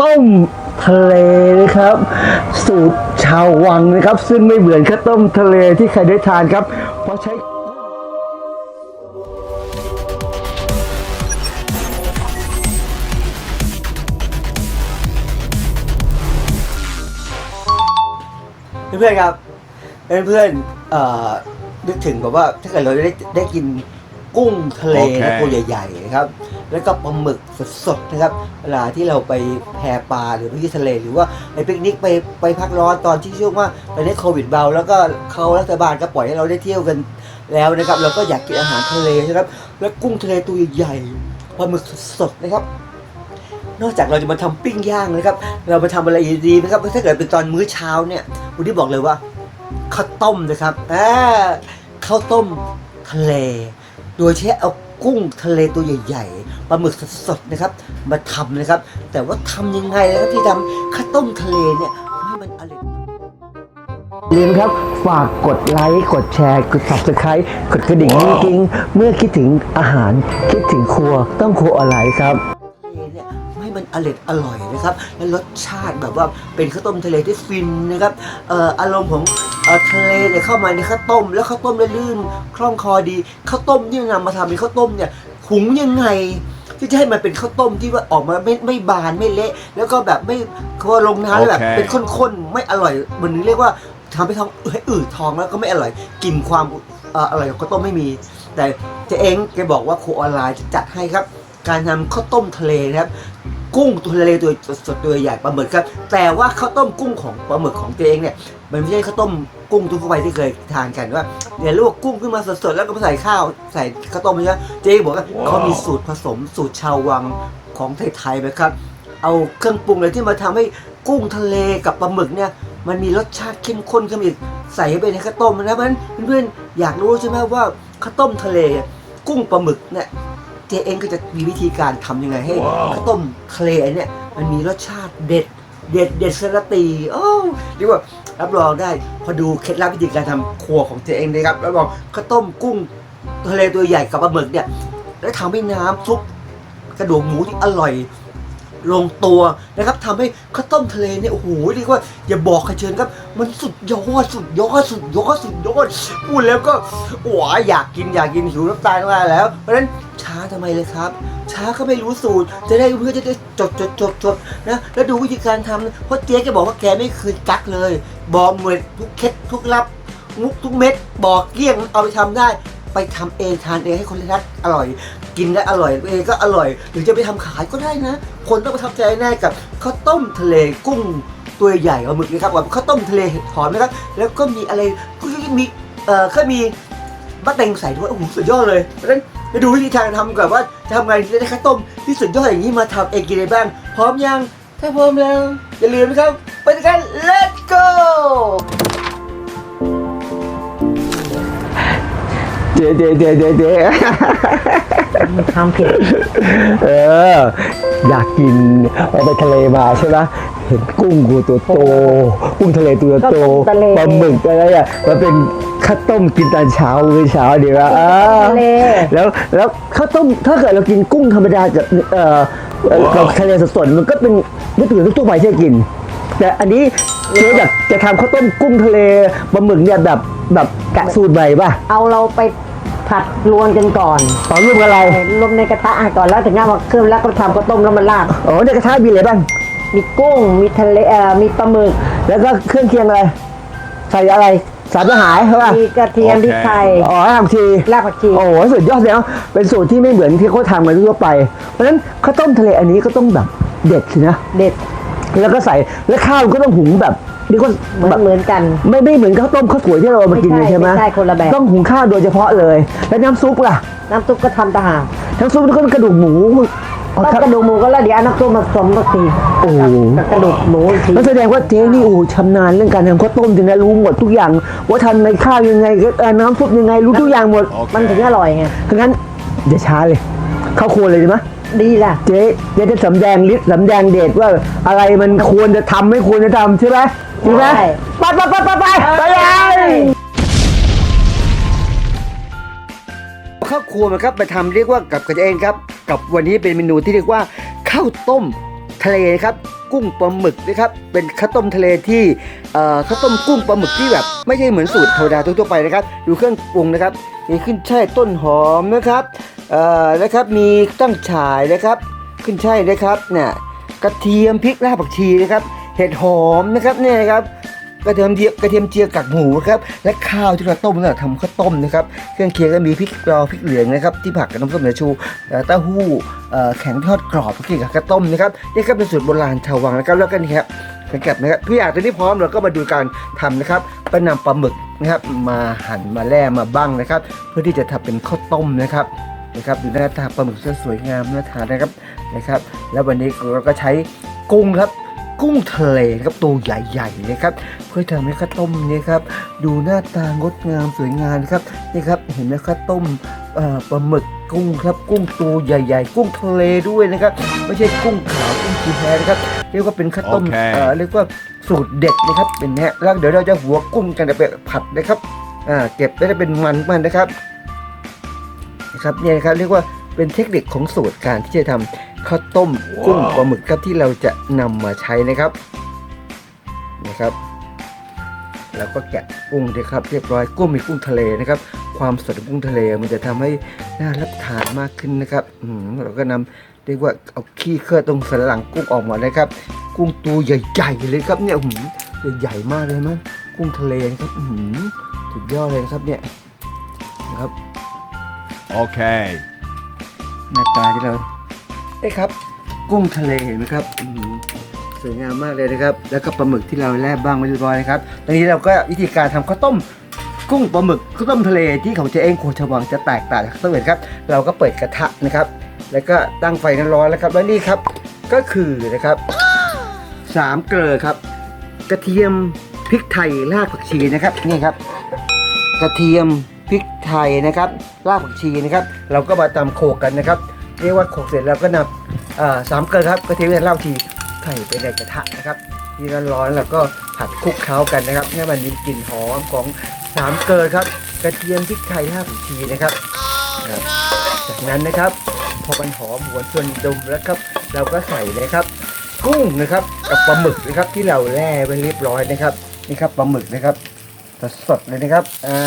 ต้มทะเลนะครับ สูตรชาววังนะครับ ซึ่งไม่เหมือนข้าวต้มทะเลที่ใครได้ทานครับ เพราะใช้เพื่อนๆครับเพื่อนๆเอ่อนึกถึงแบบว่าถ้าเกิดเราได้ได้กินกุ้งทะเลโอเคนะตัวใหญ่ๆนะครับ แล้วก็ปลาหมึกสดๆนะครับเวลาที่เราไปแพปลาหรือไปที่ทะเลหรือว่าไปปิกนิกไปไปพักร้อนตอนที่ช่วงว่าตอนนี้โควิดเบา แล้วก็เขารัฐบาลก็ปล่อยให้เราได้เที่ยวกันแล้วนะครับ เราก็อยากกินอาหารทะเลนะครับ แล้วกุ้งทะเลตัวใหญ่ปลาหมึกสดๆนะครับนอกจากเราจะมาทำปิ้งย่างนะครับ เรามาทำอะไรดีนะครับ ถ้าเกิดเป็นตอนมื้อเช้าเนี่ยวันนี้บอกเลยว่าข้าวต้มนะครับอ่าข้าวต้มทะเล โดยใช้เอา กุ้งทะเลตัวใหญ่ๆปลาหมึกสดๆนะครับมาทำนะครับ แต่ว่าทำยังไงนะครับที่ทำข้าวต้มทะเลเนี่ยให้มันอร่อยอย่าลืมครับฝากกดไลค์ กดแชร์ กด subscribe กดกระดิ่งกิ้งๆเมื่อคิดถึงอาหารคิดถึงครัวต้องครัวออนไลน์ครับ อร่อยอร่อยนะครับ และรสชาติแบบว่าเป็นข้าวต้มทะเลที่ฟินนะครับเอ่ออารมณ์ของเอ่อทะเลเนี่ยเข้ามาในข้าวต้ม แล้วข้าวต้มแล้วลื่นคล่องคอดีข้าวต้มที่นำมาทำเป็นข้าวต้มเนี่ยหุงยังไงที่จะให้มันเป็นข้าวต้มที่ว่าออกมาไม่ไม่บานไม่เละ แล้วก็แบบไม่พอลงน้ำแล้วแบบโอเคเป็นข้นๆไม่อร่อยเหมือนเรียกว่าทำให้ท้องให้อืดท้องแล้วก็ไม่อร่อยกลิ่นความเอ่ออร่อยของข้าวต้มไม่มี แต่เจ๊เองแกบอกว่าครูออนไลน์จะจัดให้ครับ การทำข้าวต้มทะเลนะครับ กุ้งตัวทะเลตัวสดๆตัวใหญ่ปลาหมึกครับ แต่ว่าข้าวต้มกุ้งของปลาหมึกของตัวเองเนี่ยมันไม่ใช่ข้าวต้มกุ้งทั่วไปที่เคยทานกันว่าเนี่ยลวกกุ้งขึ้นมาสดๆแล้วก็มาใส่ข้าวใส่ข้าวต้มใช่ไหมเจ๊บอกว่าเขามีสูตรผสมสูตรชาววังของไทยๆนะครับเอาเครื่องปรุงเลยที่มาทำให้กุ้งทะเลกับปลาหมึกเนี่ยมันมีรสชาติเข้มข้นขึ้นมาอีกใส่ไปในข้าวต้มนะเพราะฉะนั้นเพื่อนๆอยากรู้ใช่ไหมว่าข้าวต้มทะเลกุ้งปลาหมึกเนี่ย เจเองก็จะมีวิธีการทำยังไงให้ว้าวข้าวต้มทะเลอันเนี่ยมันมีรสชาติเด็ด เด็ดเด็ดสระตีโอ้เรียกว่ารับรองได้พอดูเคล็ดลับวิธีการทำครัวของเจเองนะครับรับรองข้าวต้มกุ้งทะเลตัวใหญ่กับปลาหมึกเนี่ยแล้วทำให้น้ำซุปกระดูกหมูที่อร่อย ลงตัวนะครับทำให้ข้าวต้มทะเลเนี่ยโอ้โหเรียกว่าอย่าบอกใครเชิญครับ มันสุดยอดสุดยอดสุดยอดสุดยอดพูดแล้วก็หวาอยากกินอยากกินหิวน้ำตาลมาแล้ว เพราะฉะนั้นช้าทำไมเลยครับ ช้าก็ไม่รู้สูตร จะได้เพื่อจะได้จดจดจดจดนะแล้วดูวิธีการทำเพราะเจ๊แกบอกว่าแกไม่เคยกักเลย บอกเหมือนทุกเคล็ดทุกลับมุกทุกเม็ดบอกเกลี้ยงเอาไปทำได้ ไปทำเองทานเองให้คนรักอร่อย กินได้อร่อยเองก็อร่อย หรือจะไปทำขายก็ได้นะ คนต้องประทับใจแน่กับข้าวต้มทะเลกุ้งตัวใหญ่เอาหมึกนะครับกับข้าวต้มทะเลเห็ดหอมนะครับ แล้วก็มีอะไรก็มีเอ่อก็มีบะเต็งใส่ด้วยโอ้โหสุดยอดเลยเพราะฉะนั้นไปดูวิธีการทำก่อนว่าจะทำไงจะได้ข้าวต้มที่สุดยอดอย่างนี้มาทำเองกินได้บ้าง พร้อมยัง ถ้าพร้อมแล้ว อย่าลืมนะครับไปกัน let's go จ๊เจ๊เจ๊เจ๊เจ๊ทำผิดเออ อยากกินเอาไปทะเลมาใช่ไหมเห็นกุ้งกูตัวโตกุ้งทะเลตัวโตปลาหมึกอะไรอะมันเป็นข้าวต้มกินตอนเช้ามื้อเช้าดีว่าทะแล้วแล้วข้าวต้มถ้าเกิดเรากินกุ้งธรรมดากับเออเอ่อกับทะเลสดๆมันก็เป็นไม่ตื่นทั่วไปที่จะกิน แต่อันนี้เจ๊อยากจะทำข้าวต้มกุ้งทะเลปลาหมึกเนี่ยแบบแบบกะสูตรใหม่ป่ะ เอาเราไป ผัดรวนกันก่อนอ๋อรูปอะไรรวมในกระทะก่อนแล้วถึงเอามาเครื่องแล้วก็ทำข้าวต้มแล้วมาราดอ๋อในกระทะมีอะไรบ้างมีกุ้งมีทะเลเอ่อมีปลาหมึกแล้วก็เครื่องเคียงอะไรใส่อะไรสารอาหารใช่ป่ะมีกระเทียมโอเคพริกไทยอ๋อทำทีรากผักชี โอ้โหสุดยอดเลยเนาะเป็นสูตรที่ไม่เหมือนที่เขาทำกันทั่วไป เพราะฉะนั้นข้าวต้มทะเลอันนี้ก็ต้องแบบเด็ดสินะ เด็ด แล้วก็ใส่แล้วข้าวก็ต้องหุงแบบนี่ก็เหมือนแบบเหมือนกัน ไม่ไม่เหมือนข้าวต้มข้าวสวยที่เราเอามากินเลยไม่ใช่ใช่ไหมไม่ใช่คนละแบบ ต้องหุงข้าวโดยเฉพาะเลย แล้วน้ำซุปล่ะ น้ำซุปก็ทำต่างหากน้ำซุปนี่ก็เป็นกระดูกหมูเอาต้มครับกระดูกหมูก็แล้วเดี๋ยวเอาน้ำซุปมาผสมกับทีโอ้โหกับกระดูกหมูอีกทีแล้วแสดงว่าเจ๊นี่โอ้โหชำนาญเรื่องการทำข้าวต้มจริงนะรู้หมดทุกอย่าง ว่าทำในข้าวยังไงเอ่อน้ำซุปยังไงรู้ทุกอย่างหมดมันถึงอร่อยไงเพราะงั้นอย่าช้าเลย เข้าครัวเลยดีไหม ดีล่ะ เจ๊เจ๊จะสำแดงฤทธิ์สำแดงเดชว่าอะไรมันควรจะทำไม่ควรจะทำใช่ไหมใช่ไหมใช่ ไปไปไปไปไปไปเลยข้าวครัวมันครับไปทำเรียกว่ากับกับตัวเองครับ กับวันนี้เป็นเมนูที่เรียกว่าข้าวต้มทะเลครับ กุ้งปลาหมึกนะครับเป็นข้าวต้มทะเลที่เอ่อข้าวต้มกุ้งปลาหมึกที่แบบ ไม่ใช่เหมือนสูตรธรรมดาทั่วๆไปนะครับ ดูเครื่องปรุงนะครับมีขึ้นช่ายต้นหอมนะครับ เอ่อนะครับมีตั้งฉ่ายนะครับ ขึ้นช่ายนะครับเนี่ยกระเทียมพริกรากผักชีนะครับ เห็ดหอมนะครับเนี่ยนะครับกระเทียมเจียกระเทียมเจียกากหมูครับและข้าวที่เราต้มเราทำข้าวต้มนะครับเครื่องเคียงก็มีพริกรอพริกเหลืองนะครับที่ผักกับน้ำส้มสายชูเต้าหู้แข็งทอดกรอบกินกับข้าวต้มนะครับนี่ก็เป็นสูตรโบราณชาววังนะครับแล้วก็นี่ครับสังเกตนะครับทุกอย่างตอนนี้พร้อมเราก็มาดูการทำนะครับก็นำปลาหมึกนะครับมาหั่นมาแล่มาบ้างนะครับ เพื่อที่จะทำเป็นข้าวต้มนะครับ นะครับดูหน้าตาปลาหมึกสวยงามน่าทานนะครับนะครับ แล้ววันนี้เราก็ใช้กุ้งครับกุ้งทะเลนะครับตัวใหญ่ๆนะครับเพื่อทำให้ข้าวต้มเนี่ยครับดูหน้าตางดงามสวยงามครับนี่ครับเห็นไหมข้าวต้มเอ่อปลาหมึกกุ้งครับกุ้งตัวใหญ่ ๆ กุ้งทะเลด้วยนะครับไม่ใช่กุ้งขาวกุ้งชีแพนะครับเรียกว่าเป็นข้าวต้มโอเคเอ่อเรียกว่าสูตรเด็ดนะครับเป็นนะฮะแล้วเดี๋ยวเราจะหัวกุ้งกันไปผัดนะครับอ่าเก็บไว้ได้เป็นมันมันนะครับ นะครับเนี่ยนะครับเรียกว่าเป็นเทคนิคของสูตรการที่จะทำข้าวต้มกุ้งปลาหมึกครับที่เราจะนำมาใช้นะครับนะครับแล้วก็แกะกุ้งนะครับเรียบร้อยกุ้งมีกุ้งทะเลนะครับ ความสดของกุ้งทะเลมันจะทำให้น่ารับทานมากขึ้นนะครับอืมเราก็นำเรียกว่าเอาขี้เคลื่อตรงสันหลังกุ้งออกมานะครับ กุ้งตัวใหญ่ๆเลยครับเนี่ยหืมใหญ่มากเลยมั้งกุ้งทะเลนะครับอืมสุดยอดเลยครับเนี่ยนะครับ Okay. หน้าตาที่เราได้ครับ กุ้งทะเลเห็นไหมครับอื้อหือสวยงามมากเลยนะครับ แล้วก็ปลาหมึกที่เราแล่บ้างไว้เรียบร้อยนะครับตอนนี้เราก็วิธีการทำข้าวต้ม กุ้งปลาหมึกข้าวต้มทะเลที่ของเจ๊เองโคชวังจะแตกต่างจากข้าวต้มอื่นครับ เราก็เปิดกระทะนะครับ แล้วก็ตั้งไฟร้อนๆแล้วครับแล้วนี่ครับก็คือนะครับสามเกลือครับ กระเทียมพริกไทยรากผักชีนะครับนี่ครับ กระเทียม พริกไทยนะครับรากผักชีนะครับ เราก็มาตำโขกกันนะครับ เรียกว่าโขกเสร็จเราก็นำสามเกลือครับกระเทียมรากผักชีใส่ไปในกระทะนะครับที่ร้อนๆแล้วก็ผัดคลุกเคล้ากันนะครับให้มันมีกลิ่นหอมของสามเกลือครับ กระเทียมพริกไทยรากผักชีนะครับครับ จากนั้นนะครับพอมันหอมหวนชวนดมแล้วครับ เราก็ใส่นะครับ กุ้งนะครับกับปลาหมึกนะครับที่เราแล่ไว้เรียบร้อยนะครับนี่ครับปลาหมึกนะครับ สดๆเลยนะครับ อ่า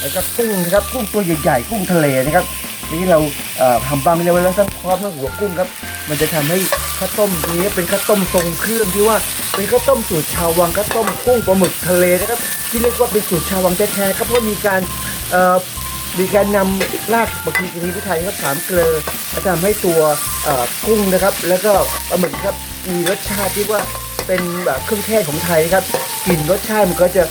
แล้วก็กุ้งนะครับ กุ้งตัวใหญ่ๆ กุ้งทะเลนะครับ นี่เราเอ่อทำบางเรียบร้อยแล้วทั้งพร้อมทั้งหัวกุ้งครับ มันจะทำให้ข้าวต้มนี้เป็นข้าวต้มทรงเครื่องที่ว่าเป็นข้าวต้มสูตรชาววังข้าวต้มกุ้งปลาหมึกทะเลนะครับ ที่เรียกว่าเป็นสูตรชาววังแท้ๆครับ เพราะมีการมีการนำรากบางทีกรีพิไทยครับสามเกลือและทำให้ตัวกุ้งนะครับ แล้วก็ปลาหมึกครับมีรสชาติที่ว่า เป็นแบบเครื่องเทศของไทยครับกลิ่นรสชาติมันก็จะ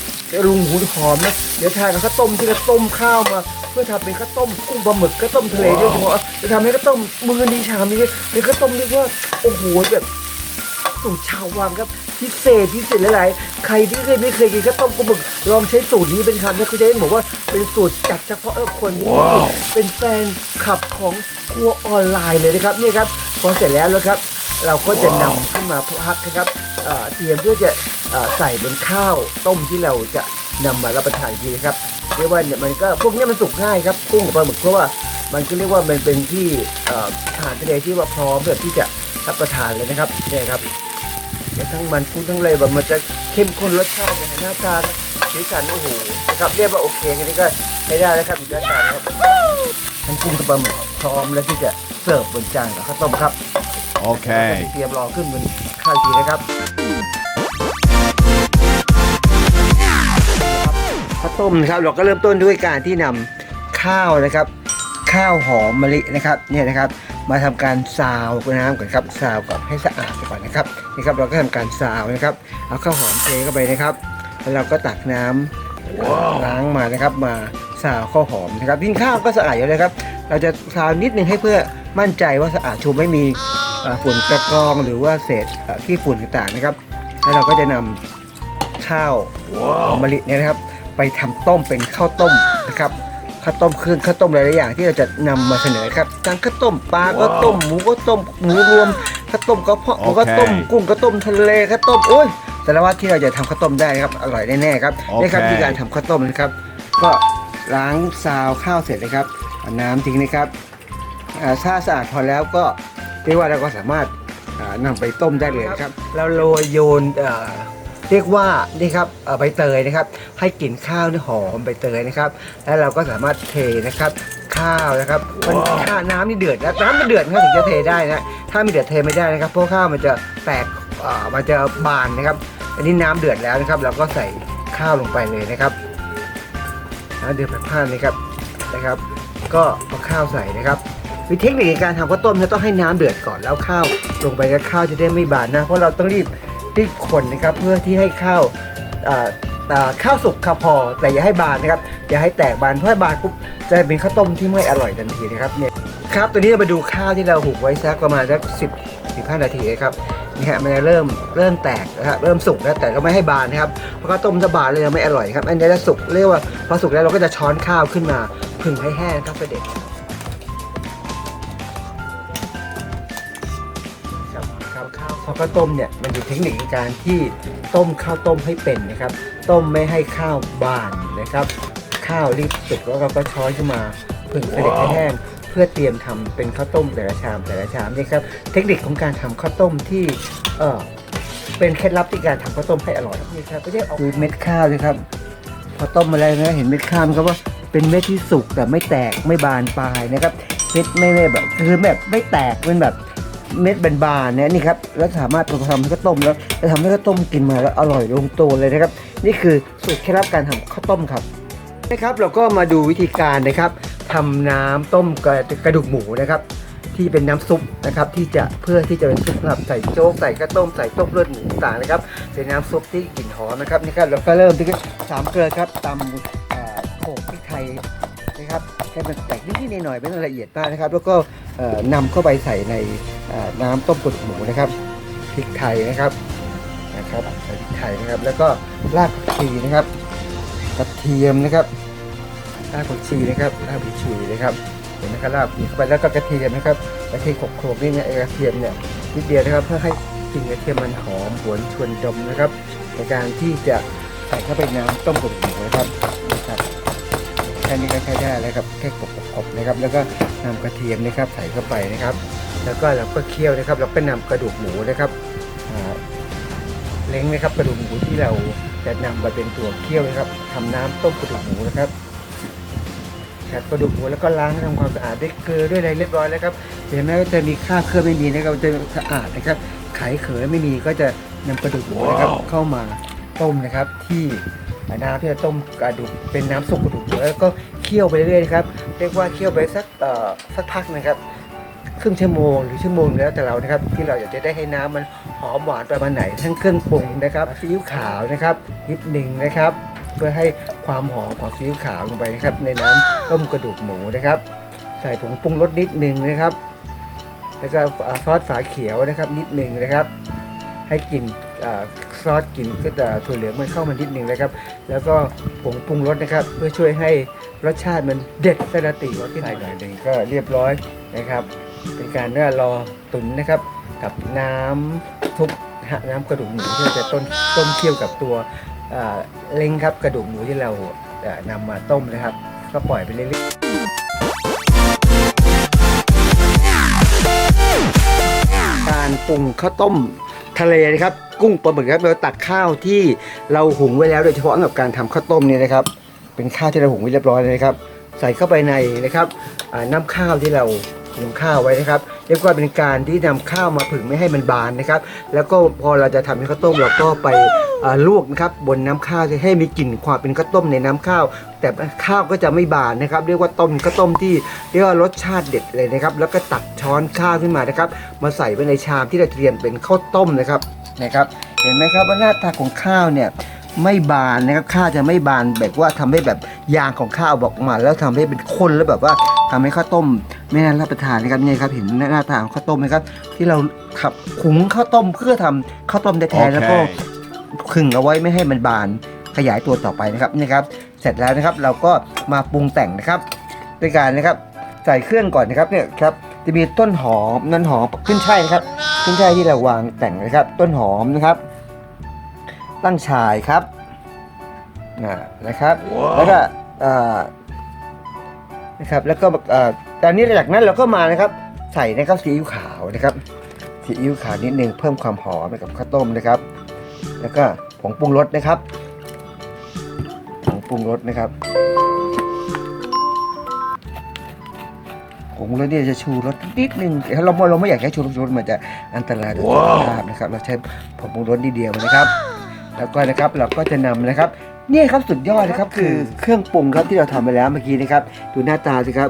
รุงหูหอมนะเดี๋ยวทานกับข้าวต้มที่เราต้มข้าวมา เพื่อทำเป็นข้าวต้มกุ้งปลาหมึกข้าวต้มทะเลโดยเฉพาะจะทำให้ข้าวต้มมือนี้ชามนี้เป็นข้าวต้มเรียกว่าโอ้โหแบบสูตรชาววังครับพิเศษพิเศษหลายๆ ใครที่เคยไม่เคยกินข้าวต้มปลาหมึกลองใช้สูตรนี้เป็นคำนะคุณเจนบอกว่าเป็นสูตรจัดเฉพาะคนที่เป็นแฟนขับของครัวออนไลน์เลยนะครับนี่ครับพอเสร็จแล้วแล้วครับ เราก็จะนำขึ้นมาพักนะครับ เตรียมเพื่อจะอ่อใส่บนข้าวต้มที่เราจะนำมารับประทานกทีนะครับเรียกว่าเนี่ยมันก็พวกเนี้ยมันสุกง่ายครับกุ้งกับปลาหมึกเพราะว่ามันก็เรียกว่ามันเป็นที่อาหารทะเลที่ว่าพร้อมแบบที่จะรับประทานเลยนะครับเนี่ยครับทั้งมันกุ้งทั้งเลยแบบมันจะเข้มข้นรสชาติอย่างหน้าตาสีสันโอ้โหนะครับเรียกว่าโอเคกันนี้ก็ใช้ได้แล้วครับอีกหน้าตาครับทั้งกุ้งกับปลาหมึกพร้อมแล้วที่จะเสิร์ฟบนจานกับข้าวต้มครับ Okay. เตรียมรอขึ้นบนข้าวอีกทีนะครับข้าวต้มนะครับเราก็เริ่มต้นด้วยการที่นำข้าวนะครับ ข้าวหอมมะลินะครับเนี่ยนะครับมาทำการซาวน้ำก่อนครับซาวก่อนให้สะอาดก่อนนะครับนี่ครับเราก็ทำการซาวนะครับเอาข้าวหอมเทเข้าไปนะครับแล้วเราก็ตักน้ำล้างมานะครับมาซาวข้าวหอมนะครับยิ่งข้าวก็สะอาดอยู่เลยครับ เราจะซาวนิดนึงให้เพื่อมั่นใจว่าสะอาดชูไม่มีเอ่อ ฝุ่นกระกรองหรือว่าเศษเอ่อขี้ฝุ่นต่างๆนะครับ แล้วเราก็จะนำข้าวหอมมะลิเนี่ยนะครับ ไปทำต้มเป็นข้าวต้มนะครับข้าวต้มเครื่องข้าวต้มหลายๆอย่างที่เราจะนำมาเสนอครับทั้งข้าวต้มปลาก็ต้มหมูก็ต้มหมูรวมข้าวต้มกระเพาะหมูก็ต้มโอเคกุ้งก็ต้มทะเลข้าวต้มโอ้ยแต่ละว่าที่เราจะทำข้าวต้มได้นะครับอร่อยแน่ๆครับโอเคนี่ครับวิธีการทำข้าวต้มนะครับ ก็ล้างซาวข้าวเสร็จนะครับเอาน้ำทิ้งนะครับอ่าถ้าสะอาดพอแล้วก็ เรียกว่าเราก็สามารถอ่านำไปต้มได้เลยนะครับ เราโรยโยนเอ่อเรียกว่านี่ครับเอ่อใบเตยนะครับ ให้กลิ่นข้าวนี่หอมใบเตยนะครับ แล้วเราก็สามารถเทนะครับข้าวนะครับมันข้าน้ำนี่เดือดแล้วน้ำมันเดือดนะครับถึงจะเทได้นะถ้าไม่เดือดเทไม่ได้นะครับเพราะข้าวมันจะแตกเอ่อมันจะบานนะครับ อันนี้น้ำเดือดแล้วนะครับ เราก็ใส่ข้าวลงไปเลยนะครับน้ำเดือดแบบพล่านเลยครับนะครับ ก็เอาข้าวใส่นะครับ วิธีเทคนิคในการทำข้าวต้มเราต้องให้น้ำเดือดก่อนแล้วข้าวลงไปแล้วข้าวจะได้ไม่บานนะ เพราะเราต้องรีบรีบคนนะครับเพื่อที่ให้ข้าวข้าวสุกข้าวพอ แต่อย่าให้บานนะครับอย่าให้แตกบานเพราะบานปุ๊บจะเป็นข้าวต้มที่ไม่อร่อยทันทีนะครับเนี่ยครับตัวนี้เรามาดูข้าวที่เราหุงไว้สักประมาณสักสิบสิบห้านาทีนะครับนี่ฮะมันจะเริ่มเริ่มแตกนะครับเริ่มสุกแล้วแต่ก็ไม่ให้บานนะครับเพราะข้าวต้มถ้าบานเลยไม่อร่อยครับอันนี้จะสุกเรียกว่าพอสุกแล้วเราก็จะช้อนข้าวขึ้นมาผึ่งให้แห้งครับเด็จ ข้าวต้มเนี่ยมันอยู่เทคนิคในการที่ต้มข้าวต้มให้เป็นนะครับ ต้มไม่ให้ข้าวบานนะครับ ข้าวรีบสุกแล้วเราก็ช้อนขึ้นมาผึ่งเสด็จให้แห้งเพื่อเตรียมทำเป็นข้าวต้มแต่ละชามแต่ละชามนี่ครับเทคนิคของการทำข้าวต้มที่เออเป็นเคล็ดลับที่การทำข้าวต้มให้อร่อยนี่ครับไม่ใช่เอาดูเม็ดข้าวเลยครับ พอต้มมาแล้วนะเห็นเม็ดข้าวไหมครับว่าเป็นเม็ดที่สุกแต่ไม่แตกไม่บานปลายนะครับเม็ดไม่แบบคือแบบไม่แตกเป็นแบบ เม็ดบานๆเนี่ยนี่ครับแล้วสามารถทำให้ข้าวต้มแล้วจะทำให้ข้าวต้มกินมาแล้วอร่อยลงตัวเลยนะครับ นี่คือสูตรเคล็ดลับการทำข้าวต้มครับนะครับเราก็มาดูวิธีการนะครับทำน้ำต้มกระกระดูกหมูนะครับ ที่เป็นน้ำซุปนะครับ ที่จะเพื่อที่จะเป็นซุปสำหรับใส่โจ๊กใส่ข้าวต้มใส่ต้มเลือดหมูต่างนะครับเป็นน้ำซุปที่กลิ่นหอมนะครับนี่ครับเราก็เริ่มที่สามเกลือครับตำโขกพริกไทยนะครับให้มันแตกนิดๆหน่อยๆไม่ต้องละเอียดมากนะครับ แล้วก็ นำเข้าไปใส่ในน้ำต้มกระดูกหมูนะครับพริกไทยนะครับนะครับใส่พริกไทยนะครับ แล้วก็รากผักชีนะครับกระเทียมนะครับรากผักชีนะครับรากผักชีนะครับเห็นไหมครับรากผักชีเข้าไปแล้วก็กระเทียมนะครับกระเทียมโขลกนี่เนี่ยไอกระเทียมเนี่ยนิดเดียวนะครับเพื่อให้กลิ่นกระเทียมมันหอมหวนชวนดมนะครับในการที่จะใส่เข้าไปน้ำต้มกระดูกหมูนะครับนะครับแค่นี้ก็ใช้ได้แล้วครับแค่กบๆนะครับ แล้วก็ นำกระเทียมนะครับใส่เข้าไปนะครับ แล้วก็เราก็เคี่ยวนะครับ เราก็นำกระดูกหมูนะครับเล้งนะครับกระดูกหมูที่เราจะนำมาเป็นตัวเคี่ยวนะครับทำน้ำต้มกระดูกหมูนะครับครับกระดูกหมูแล้วก็ล้างทำความสะอาดด้วยเกลือด้วยอะไรเรียบร้อยแล้วครับเห็นไหมว่าจะมีคราบเคลือบไม่มีนะครับจะสะอาดนะครับ ไขเขยไม่มีก็จะนำกระดูกหมูนะครับเข้ามาต้มนะครับที่ น้ำที่จะต้มกระดูกเป็นน้ำสุกกระดูกแล้วก็เคี่ยวไปเรื่อยๆครับเรียกว่าเคี่ยวไปสักสักพักนะครับครึ่งชั่วโมงหรือชั่วโมงแล้วแต่เรานะครับที่เราอยากจะได้ให้น้ำมันหอมหวานประมาณไหน ทั้งเครื่องปรุงนะครับซีอิ๊วขาวนะครับนิดหนึ่งนะครับ เพื่อให้ความหอมของซีอิ๊วขาวลงไปนะครับ ในน้ำต้มกระดูกหมูนะครับ ใส่ผงปรุงรสนิดหนึ่งนะครับ แล้วก็ซอสฝาเขียวนะครับนิดหนึ่งนะครับ ให้กลิ่น ซอสกลิ่นก็จะถั่วเหลืองมันเข้ามานิดหนึ่งนะครับ แล้วก็ผงปรุงรสนะครับ เพื่อช่วยให้รสชาติมันเด็ดสระตีรสที่ไหนหน่อยหนึ่งก็เรียบร้อยนะครับ เป็นการเนื้อรอตุ๋นนะครับ กับน้ำทุบน้ำกระดูกหมูที่จะต้นต้มเคี่ยวกับตัวเล้งครับกระดูกหมูที่เรานำมาต้มนะครับ ก็ปล่อยไปเรื่อยๆการปรุงข้าวต้มทะเลนะครับ กุ้งปลาหมึกครับเราตักข้าวที่เราหุงไว้แล้วโดยเฉพาะสำหรับการทำข้าวต้มเนี่ยนะครับ เป็นข้าวที่เราหุงไว้เรียบร้อยเลยนะครับ ใส่เข้าไปในนะครับน้ำข้าวที่เราหุงข้าวไว้นะครับเรียกว่าเป็นการที่นำข้าวมาผึ่งไม่ให้มันบานนะครับ แล้วก็พอเราจะทำเป็นข้าวต้มเราก็ไปลวกนะครับบนน้ำข้าวจะให้มีกลิ่นความเป็นข้าวต้มในน้ำข้าว แต่ข้าวก็จะไม่บานนะครับ เรียกว่าต้มข้าวต้มที่เรียกว่ารสชาติเด็ดเลยนะครับ แล้วก็ตักช้อนข้าวขึ้นมานะครับ มาใส่ไว้ในชามที่เราเตรียมเป็นข้าวต้มนะครับ นะครับ เห็นไหมครับว่าหน้าตาของข้าวเนี่ยไม่บานนะครับข้าวจะไม่บานแบบว่าทำให้แบบยางของข้าวออกมา แล้วทำให้เป็นข้นแล้วแบบว่าทำให้ข้าวต้มไม่น่ารับประทานนะครับนี่ครับเห็นหน้าตาของข้าวต้มไหมครับ ที่เราขับขุงข้าวต้มเพื่อทำข้าวต้มแท้ๆแล้วก็ขึงเอาไว้ไม่ให้มันบานขยายตัวต่อไปนะครับนี่ครับ เสร็จแล้วนะครับเราก็มาปรุงแต่งนะครับ ด้วยการนะครับใส่เครื่องก่อนนะครับเนี่ยครับ จะมีต้นหอมนั่นหอมขึ้นช่ายนะครับ ขึ้นช่ายที่เราวางแต่งนะครับ ต้นหอมนะครับ ตั้งชายครับอ่านะครับ แล้วก็อ่านะครับแล้วก็อ่าตอนนี้จากนั้นเราก็มานะครับ ใส่นะครับซีอิ๊วขาวนะครับซีซีอิ๊วขาวนิดนึงเพิ่มความหอมให้กับข้าวต้มนะครับ แล้วก็ผงปรุงรสนะครับผงปรุงรสนะครับ ผงปรุงรสเนี่ยจะชูรสนิดนึงถ้าเราเราไม่อยากให้ชูรสมันจะอันตรายต่อสุขภาพนะครับเราใช้ผงปรุงรสนิดเดียวนะครับ แล้วก็นะครับเราก็จะนำนะครับเนี่ยครับสุดยอดนะครับคือเครื่องปรุงครับที่เราทำไปแล้วเมื่อกี้นะครับดูหน้าตาสิครับ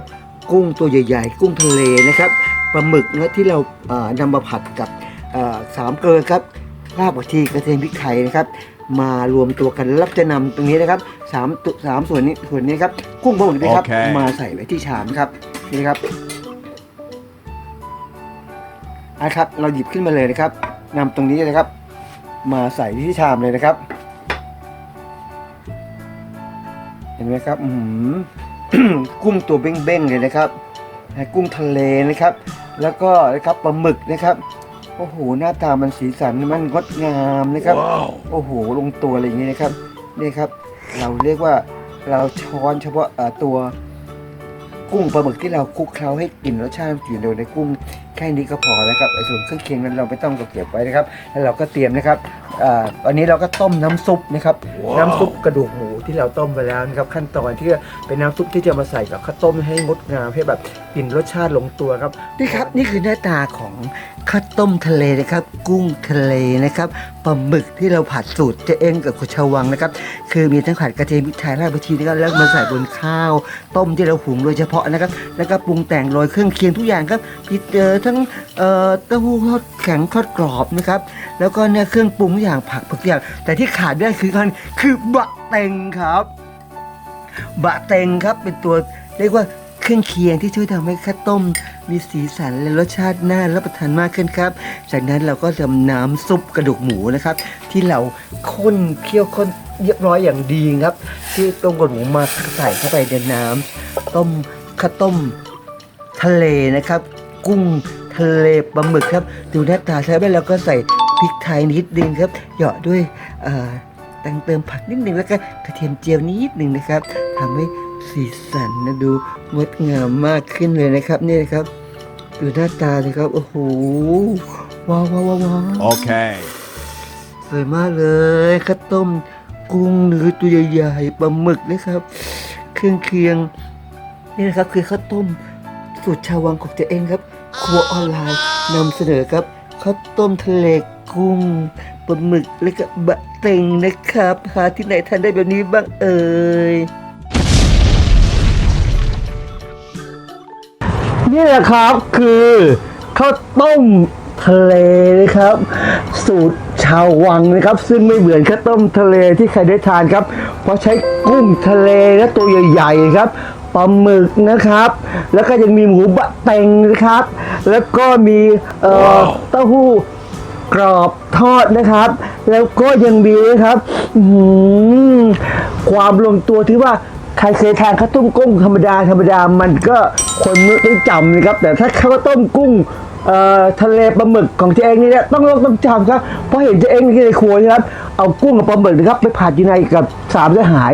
กุ้งตัวใหญ่ๆ กุ้งทะเลนะครับปลาหมึกนะที่เราเอ่อนำมาผัดกับเอ่อสามเกลือครับรากผักชีกระเทียมพริกไทยนะครับมารวมตัวกันแล้วจะนำตรงนี้นะครับสามตุสามส่วนนี้ส่วนนี้ครับกุ้งปลาหมึกนะครับโอเคมาใส่ไว้ที่ชามครับ นี่ครับอะครับ เราหยิบขึ้นมาเลยนะครับนำตรงนี้นะครับ มาใส่ที่ชามเลยนะครับ เห็นไหมครับอืมกุ้งตัวเบ้งๆเลยนะครับกุ้งทะเลนะครับ แล้วก็นะครับปลาหมึกนะครับโอ้โหหน้าตามันสีสันมันงดงามนะครับโอ้โหลงตัวอะไรอย่างนี้นะครับนี่ครับ เราเรียกว่าเราช้อนเฉพาะเอ่อตัว กุ้งปลาหมึกที่เราคลุกเคล้าให้กลิ่นรสชาติอยู่ในกุ้ง แค่นี้ก็พอแล้วครับไอ้ส่วนเครื่องเคียงนั้นเราไม่ต้องเก็บไว้นะครับ แล้วเราก็เตรียมนะครับอ่าวันนี้เราก็ต้มน้ำซุปนะครับ น้ำซุปกระดูกหมูที่เราต้มไปแล้วนะครับ ขั้นตอนที่เป็นน้ำซุปที่จะมาใส่กับข้าวต้มให้งดงามให้แบบกลิ่นรสชาติลงตัวครับนี่ครับนี่คือหน้าตาของข้าวต้มทะเลนะครับ กุ้งทะเลนะครับปลาหมึกที่เราผัดสูตรเจเองกับคุณชาววังนะครับ คือมีทั้งผัดกระเทียมพริกไทยรากผักชีนะครับแล้วมาใส่บนข้าว ต้มที่เราหุงโดยเฉพาะนะครับ แล้วก็ปรุงแต่งโรยเครื่องเคียงทุกอย่างครับมีเจอทั้งเอ่อเต้าหู้ทอดแข็งทอดกรอบนะครับ แล้วก็เนี่ยเครื่องปรุงทุกอย่างผักทุกอย่าง แต่ที่ขาดไม่ได้คือกันคือบะเต็งครับ บะเต็งครับเป็นตัวเรียกว่าเครื่องเคียงที่ช่วยทำให้ข้าวต้ม มีสีสันและรสชาติน่ารับประทานมากขึ้นครับ จากนั้นเราก็ทำน้ำซุปกระดูกหมูนะครับ ที่เราข้นเคี่ยวข้นเรียบร้อยอย่างดีครับ ที่ต้มกระดูกหมูมาใส่เข้าไปในน้ำต้มข้าวต้มทะเลนะครับ กุ้งทะเลปลาหมึกครับ ดูหน้าตาแล้วแล้วเราก็ใส่พริกไทยนิดนึงครับเหยาะด้วยเอ่อแต่งเติมผักนิดนึงแล้วก็กระเทียมเจียวนิดนึงนะครับทำให้สีสันนะดูงดงามมากขึ้นเลยนะครับนี่นะครับดูหน้าตาเลยครับโอ้โหว้าวว้าวว้าวว้าว Okay. สวยมากเลยข้าวต้มกุ้งเนื้อตัวใหญ่ๆปลาหมึกนะครับ เครื่องเคียงนี่นะครับคือข้าวต้ม สูตรชาววังของเจ๊เองครับ ครัวออนไลน์นำเสนอครับข้าวต้มทะเลกุ้งปลาหมึกและก็บะเต็งนะครับ หาที่ไหนทานได้แบบนี้บ้างเอ่ยนี่แหละครับคือข้าวต้มทะเลนะครับ สูตรชาววังนะครับ ซึ่งไม่เหมือนข้าวต้มทะเลที่ใครได้ทานครับ เพราะใช้กุ้งทะเลและตัวใหญ่ๆครับ ปลาหมึกนะครับ แล้วก็ยังมีหมูบะเต็งนะครับ แล้วก็มีเอ่อเต้าหู้กรอบทอดนะครับ แล้วก็ยังมีนะครับอื้อหือความลงตัวที่ว่าใครเคยทานข้าวต้มกุ้งธรรมดาธรรมดามันก็คนไม่จำนะครับ แต่ถ้าข้าวต้มกุ้ง เอ่อทะเลปลาหมึกของเจ๊เองนี่เนี่ยต้องต้องจำครับเพราะเห็นเจ๊เองที่ในครัวนะครับเอากุ้งกับปลาหมึกนะครับไปผัดอยู่ในกับสามสหาย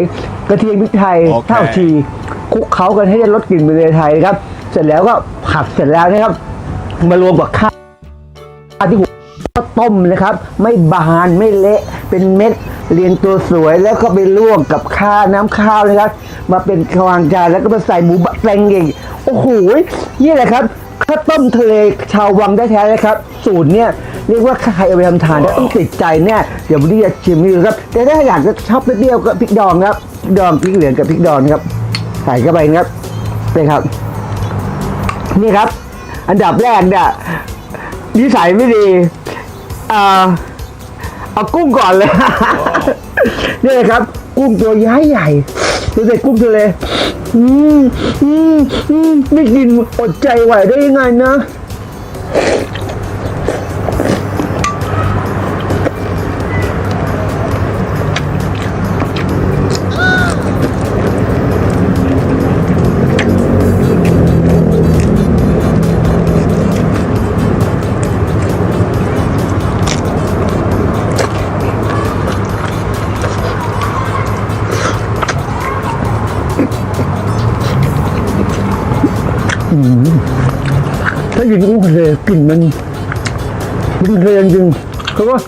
กระเทียมพริกไทยโอเค เท่าทีคลุกเคล้ากันให้ได้รสกลิ่นเมืองไทยนะครับ เสร็จแล้วก็ผัดเสร็จแล้วนะครับ มารวมกับข้าวที่หัวก็ต้มนะครับ ไม่บานไม่เละเป็นเม็ดเรียงตัวสวยแล้วก็ไปลวกกับข้าวน้ำข้าวนะครับ มาเป็นขวางจานแล้วก็มาใส่หมูบะแตงเองโอ้โหนี่แหละครับ ข้าวต้มทะเลชาววังได้แท้ๆนะครับ สูตรเนี่ยเรียกว่าใครเอาไปทำทานเนี่ยต้องติดใจแน่เดี๋ยววันนี้จะชิมนี่ดูครับแต่ถ้าอยากจะชอบเปรี้ยวๆก็พริกดองครับพริกดองพริกเหลืองกับพริกดองนะครับใส่เข้าไปนะครับนี่ครับ นี่ครับ อันดับแรกเนี่ยนิสัยไม่ดีอ่าเอากุ้งก่อนเลยนี่เลยครับ กุ้งตัวใหญ่ใหญ่ดูสิกุ้งทะเลอืมอืมอืมไม่กินอดใจไหวได้ยังไงนะ ถ้ากินกุ้งทะเลกลิ่นมันมันเรียนจริงเขาว่า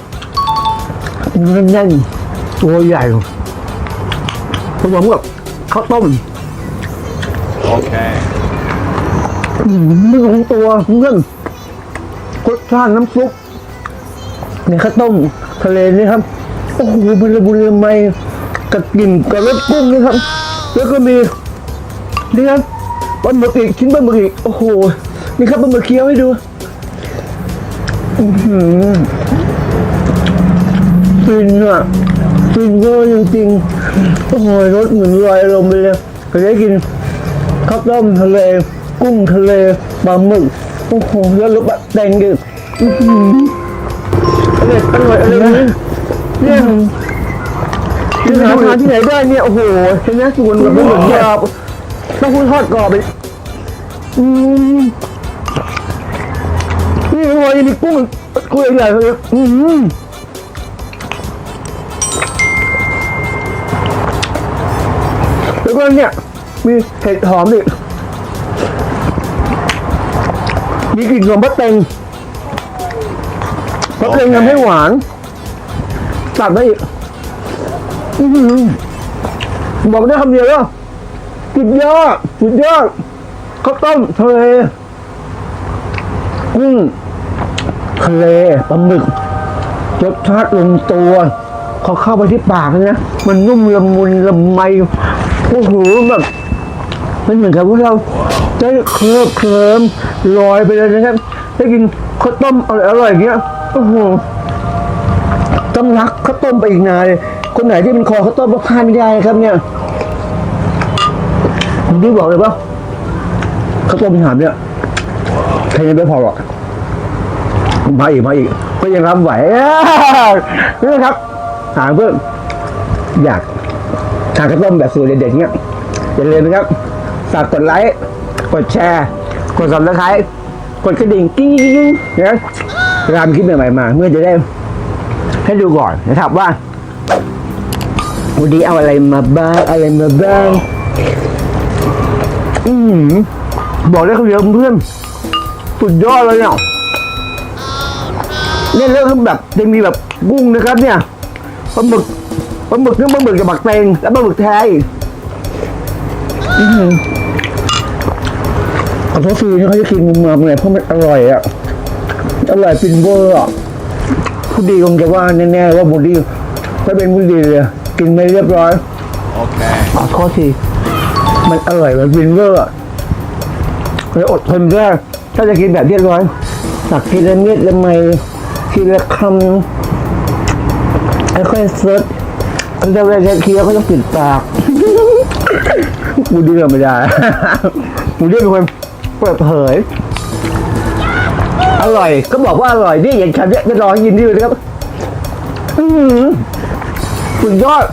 เนื้อแน่นตัวใหญ่ผสมกับข้าวต้ม Okay. ไม่ลงตัวเพื่อนรสชาติน้ำซุปในข้าวต้มทะเลนี่ครับโอ้โหมันละบุญละไมกับกลิ่นกับรสกุ้งนี่ครับ แล้วก็มีนี่ครับปลาหมึกอีกชิ้นปลาหมึกอีกโอ้โห นี่ครับปลาหมึกเคี้ยวให้ดูฟินอะฟินเวอร์จริงๆโอ้โหรสเหมือนลอยลงไปเลยก็ได้กินข้าวต้มทะเล กุ้งทะเลปลาหมึกโอ้โหแล้วลูกบะแดงดิอื้อหือร่อยอร่อยอะไรนี่เนี่ยนี่หาทานที่ไหนได้เนี่ยโอ้โหเห็นไหมส่วนกับปลาหมึกกรอบต้องพูดทอดกรอบไปอืม นี่พอยังมีกุ้งกุ้งใหญ่ๆเลยอืมแล้วก็เนี่ย มีเห็ดหอมอีกมีกลิ่นของพะเต็งพะเต็งทำให้หวาน ตัดมาอีกอื้อหือบอกได้คำเดียวว่าสุดยอดสุดยอดข้าวต้มทะเลกุ้ง ทะเลปลาหมึกรสชาติลงตัวเขาเข้าไปที่ปากนะมันนุ่มละมุนละไมโอ้โหแบบมันเหมือนกับว่าเราได้เคลิบเคลิมลอยไปเลยนะครับได้กินข้าวต้มอร่อยๆอย่างเงี้ยโอ้โหต้องรักข้าวต้มไปอีกนานเลยคนไหนที่เป็นคอข้าวต้มก็พลาดไม่ได้ครับ เนี่ยผมที่บอกเลยว่าข้าวต้มหามเนี่ยแค่นี้ไม่พอหรอก มาอีกมาอีกก็ยังรับไหวนี่นะครับหาเพิ่มอยากทานข้าวต้มแบบสูตรเด็ดๆเนี้ยอย่าลืมนะครับฝากกดไลค์กดแชร์ กดซับสไครต์กดกระดิ่งกิ้งกิ้งกิ้งนะเวลามคลิปใหม่ๆมา เมื่อจะได้ให้ดูก่อนนะครับว่าวันนี้เอาอะไรมาบ้างอะไรมาบ้างอืมบอกได้คำเดียวเพื่อนสุดยอดเลยเนี่ย เนี่ยเรื่องแบบจะมีแบบกุ้งนะครับ เนี่ยปลาหมึกปลาหมึกนี่ปลาหมึกกับบักเตงแล้วปลาหมึกแท้อีกขอโทษทีนี่เขาจะกินมุมมามเลยเพราะมันอร่อยอะอร่อยฟินเวอร์อะผู้ดีคงจะว่าแน่ๆว่าบุดีไม่เป็นผู้ดีเลยกินไม่เรียบร้อย Okay. ขอโทษทีมันอร่อยมันฟินเวอร์อะเลยอดทนได้ถ้าจะกินแบบเรียบร้อยตักทีละเม็ดละไม ทีละคำค่อยๆเซิร์ชอันเดียวกันเคี้ยวก็ต้องปิดปากกูดีธรรมดากูดีเป็นคนเปิดเผย อร่อย ก็บอกว่าอร่อยนี่อย่างฉันเนี่ยจะรอยินดีเลยนะครับอือหือสุดยอด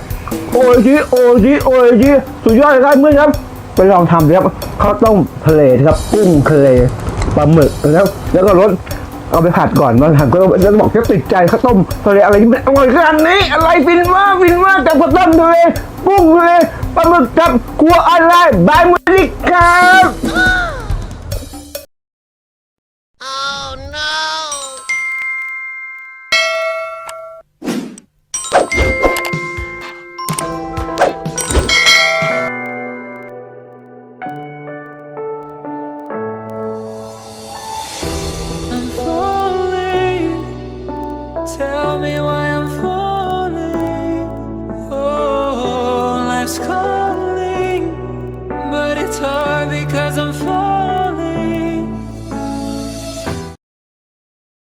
โอ้ยจีโอ้ยจีโอ้ยจีสุดยอดเลยครับเพื่อครับ ไปลองทำดูครับข้าวต้มทะเลครับกุ้งทะเลปลาหมึกนะครับ แล้วก็รส เอาไปผัดก่อนมาผัดก็แล้วบอกจะติดใจข้าวต้มทะเลอะไรที่มันอร่อยขนาดนี้อะไรฟินมากฟินมากกับข้าวต้มทะเลกุ้งทะเลปลาหมึกกับครัวออนไลน์บายมูลิกครับ